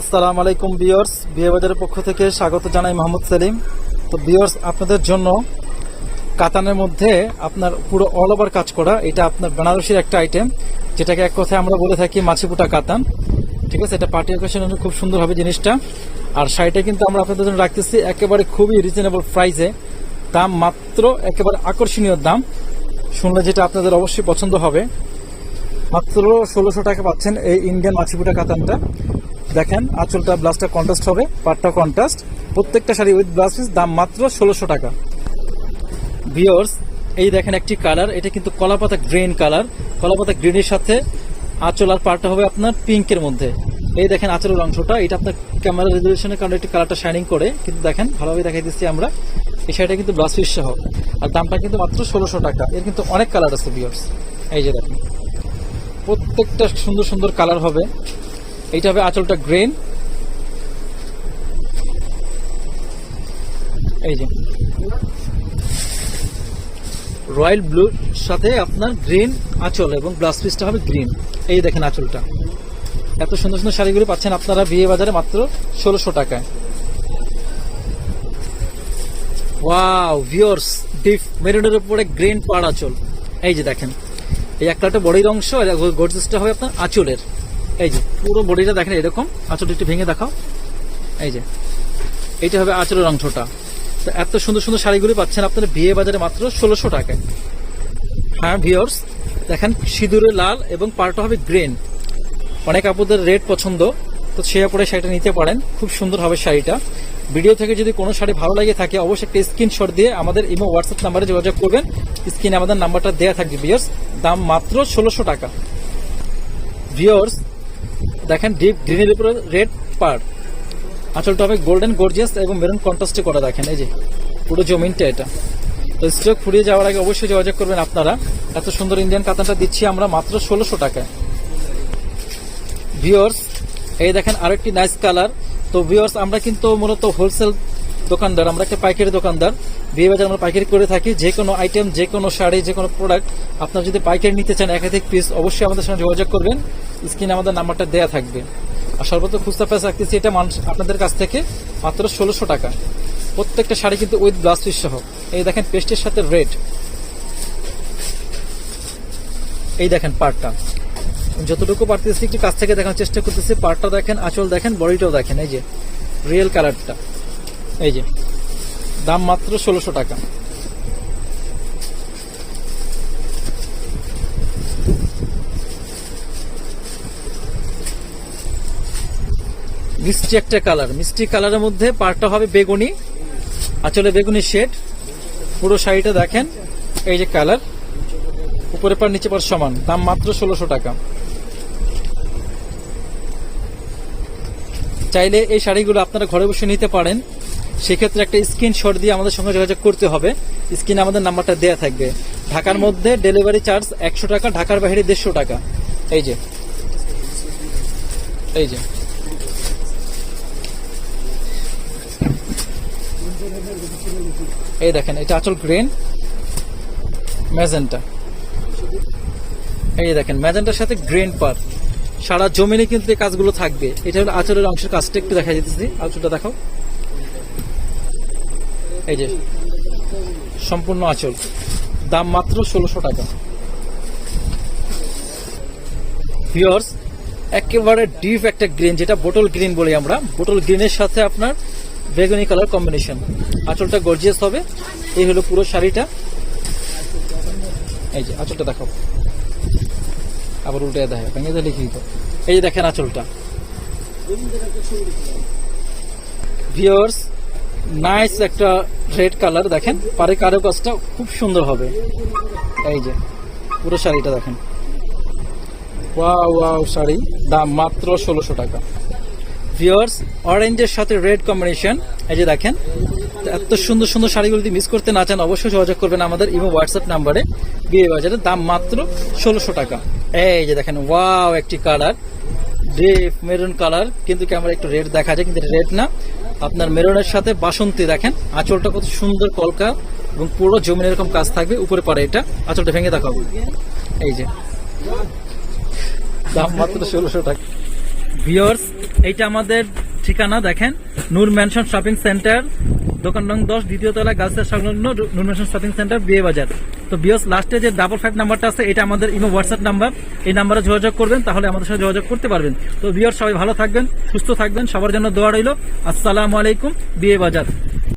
আসসালামু আলাইকুম বিয়র্স বিয়ে বাজারের পক্ষ থেকে স্বাগত জানাই মোহাম্মদ সেলিম। তো বিয়র্স আপনাদের জন্য কাতানের মধ্যে আপনার পুরো অল ওভার কাজ করা, এটা আপনার বেনারসির একটা আইটেম যেটাকে এক কথায় আমরা বলে থাকি মাছিপুটা কাতান। ঠিক আছে, এটা পার্টি অকেশনের খুব সুন্দর হবে জিনিসটা। আর শাড়িটা কিন্তু আমরা আপনাদের জন্য রাখতেছি একেবারে খুবই রিজনেবল প্রাইসে দাম মাত্র একেবারে আকর্ষণীয় দাম। শুনলে যেটা আপনাদের অবশ্যই পছন্দ হবে। মাত্র ষোলোশো টাকা পাচ্ছেন এই ইন্ডিয়ান মাছিপুটা কাতানটা। দেখেন, আঁচলটা ব্লাউজটা কন্ট্রাস্ট হবে, পাটটা কন্ট্রাস্ট প্রত্যেকটা শাড়ি উইথ ব্লাউজ পিস দাম মাত্র ষোলোশো টাকা। ভিওর্স এই দেখেন একটি কালার এটা কিন্তু কলাপাতা গ্রিন কালার কলাপাতা গ্রিনের সাথে আঁচল আর পাটটা হবে আপনার পিঙ্কের মধ্যে। এই দেখেন আঁচলের অংশটা, এটা আপনার ক্যামেরা রেজলিউশনের কারণে একটু কালারটা শাইনিং করে। কিন্তু দেখেন ভালোভাবে দেখাই দিচ্ছি আমরা। এই শাড়িটা কিন্তু ব্লাউজ পিস সহ। আর দামটা কিন্তু মাত্র ষোলোশো টাকা। এর কিন্তু অনেক কালার আছে ভিওর্স এই যে দেখেন। প্রত্যেকটা সুন্দর সুন্দর কালার হবে। এইটা হবে আঁচলটা গ্রেন এই যে রয়্যাল ব্লুর সাথে আপনার গ্রিন আঁচল এবং ব্লাউজ পিসটা হবে গ্রিন এই দেখেন আঁচলটা এত সুন্দর সুন্দর শাড়িগুলো পাচ্ছেন আপনারা বিয়ে বাজারে মাত্র ষোলোশো টাকায় ওয়াও ভিওর্স ডিপ মেরুনের উপরে গ্রিন পাড় আঁচল এই যে দেখেন এই একটা বডির অংশ আর গর্জেসটা হবে আপনার আঁচলের এই যে, পুরো বডিটা দেখেন এরকম, আঁচলটা একটু ভেঙে দেখাও। এই যে, এইটা হবে আঁচলের অংশটা। তো এত সুন্দর সুন্দর শাড়িগুলি পাচ্ছেন আপনারা বিয়ে বাজারে মাত্র ষোলোশো টাকায়। হ্যাঁ ভিওর্স দেখেন সিঁদুরে লাল এবং পাড়টা হবে গ্রিন অনেক আপুদের রেড পছন্দ, তো সে পরে শাড়িটা নিতে পারেন। খুব সুন্দর হবে শাড়িটা। ভিডিও থেকে যদি কোনো শাড়ি ভালো লাগে থাকে, অবশ্যই একটা স্ক্রিনশট দিয়ে আমাদের ইমো হোয়াটসঅ্যাপ নাম্বারে যোগাযোগ করবেন। স্ক্রিনে আমাদের নাম্বারটা দেওয়া থাকবে ভিওর্স দাম মাত্র ষোলোশো টাকা। ভিওর্স দেখেন ডিপ গ্রিনের উপরে রেড পার আসলে হবে গোল্ডেন গর্জিয়াস এবং মেরুন কন্ট্রাস্টে করা দেখেন, এই যে, পুরো জমিনটা এটা। তো স্টক ফুরিয়ে যাওয়ার আগে অবশ্যই যোগাযোগ করবেন আপনারা। এত সুন্দর ইন্ডিয়ান কাতানটা দিচ্ছি আমরা মাত্র ষোলোশো টাকায়। ভিওর্স এই দেখেন আরেকটি নাইস কালার তো ভিওর্স আমরা কিন্তু মূলত হোলসেল দোকানদার, আমরা একটা পাইকারি দোকানদার। বিয়ে বাজার আমরা পাইকারি করে থাকি, যে কোনো আইটেম যে কোনো শাড়ি, যে কোনো প্রোডাক্ট আপনারা যদি পাইকারি নিতে চান একাধিক পিস অবশ্যই আমাদের সঙ্গে যোগাযোগ করবেন। স্ক্রিনে আমাদের নাম্বারটা দেওয়া থাকবে। আর সর্বত্র খুচরা প্রাইস রাখতেছি, এটা মানুষ আপনাদের কাছ থেকে মাত্র ষোলোশো টাকা। প্রত্যেকটা শাড়ি কিন্তু উইথ ব্লাউজ পিস সহ। এই দেখেন পেস্টের সাথে রেড এই দেখেন পার্টটা যতটুকু পারতেছি, একটু কাছ থেকে দেখানোর চেষ্টা করতেছি। পার্টটা দেখেন, আঁচল দেখেন বডিটাও দেখেন, এই যে রিয়েল কালারটা এই যে, দাম মাত্র ষোলোশো টাকা। মিষ্টি একটা কালার। মিষ্টি কালারের মধ্যে পার্টটা হবে বেগুনি, আঁচলে বেগুনি শেড। পুরো শাড়িটা দেখেন, এই যে কালার। উপরে পার নিচে পার সমান, দাম মাত্র ষোলোশো টাকা। চাইলে এই শাড়িগুলো আপনারা ঘরে বসে নিতে পারেন। সেক্ষেত্রে একটা স্ক্রিনশট দিয়ে আমাদের সঙ্গে যোগাযোগ করতে হবে। স্ক্রিনে আমাদের নাম্বারটা দেওয়া থাকবে। ঢাকার মধ্যে ডেলিভারি চার্জ একশো টাকা, ঢাকার বাইরে দেড়শো টাকা। এই যে। এই যে। এই দেখেন, এটা আচল গ্রিন ম্যাজেন্টা এই দেখেন ম্যাজেন্টার সাথে গ্রিন পার সারা জমিনে কিন্তু এই কাজগুলো থাকবে। এটা হলো আচলের অংশের কাজটা, একটু দেখা যেতেছি আচলটা দেখাও। এই যে, সম্পূর্ণ আঁচল। দাম মাত্র ষোলোশো টাকা। ভিওর্স একেবারে ডিপ একটা গ্রিন যেটা বোটল গ্রিন বলি আমরা। বোটল গ্রিনের সাথে আপনার বেগুনি কালার কম্বিনেশন আঁচলটা গর্জিয়াস হবে। এই হলো পুরো শাড়িটা। এই যে, আঁচলটা দেখাও। আবার উল্টে দেখে ভেঙে দিয়ে লিখে দিত এই যে দেখেন আঁচলটা। ভিওর্স নাইস একটা রেড কালার দেখেন। পারে কারও কাজটা খুব সুন্দর হবে। এই যে, পুরো শাড়িটা দেখেন। ওয়াও শাড়ি। দাম মাত্র ষোলোশো টাকা। ভিওর্স অরেঞ্জের সাথে রেড কম্বিনেশন এই যে দেখেন, এত সুন্দর সুন্দর শাড়িগুলো যদি মিস করতে না চান, অবশ্যই যোগাযোগ করবেন আমাদের ইমো হোয়াটসঅ্যাপ নাম্বারে বিয়ে বাজারে দাম মাত্র ষোলোশো টাকা। এই যে দেখেন, ওয়াও, একটি কালার ডিপ মেরুন কালার কিন্তু ক্যামেরা একটু রেড দেখা যায়, কিন্তু রেড না। আপনার মেরুনের সাথে বাসন্তী দেখেন, আঁচলটা কত সুন্দর কলকা এবং পুরো জমিন এরকম কাজ থাকবে, উপরে পারে এটা, আঁচলটা ভেঙে দেখাবো। এই যে। দাম মাত্র ষোলোশো টাকা। ভিওর্স এইটা আমাদের ঠিকানা, দেখেন, নূর ম্যানশন শপিং সেন্টার, দোকান নং দশ, দ্বিতীয় তলা গার্লসের সংলগ্ন নূর ম্যানশন শপিং সেন্টার, বিয়ে বাজার। তো বিয়স লাস্টে যে ডাবল ফাইভ নাম্বারটা আছে, এটা আমাদের ইমো হোয়াটসঅ্যাপ নাম্বার এই নাম্বারে যোগাযোগ করবেন, তাহলে আমাদের সাথে যোগাযোগ করতে পারবেন। তো বিয়র সবাই ভালো থাকবেন, সুস্থ থাকবেন, সবার জন্য দোয়া রইল। আসসালামু আলাইকুম, বিয়ে বাজার।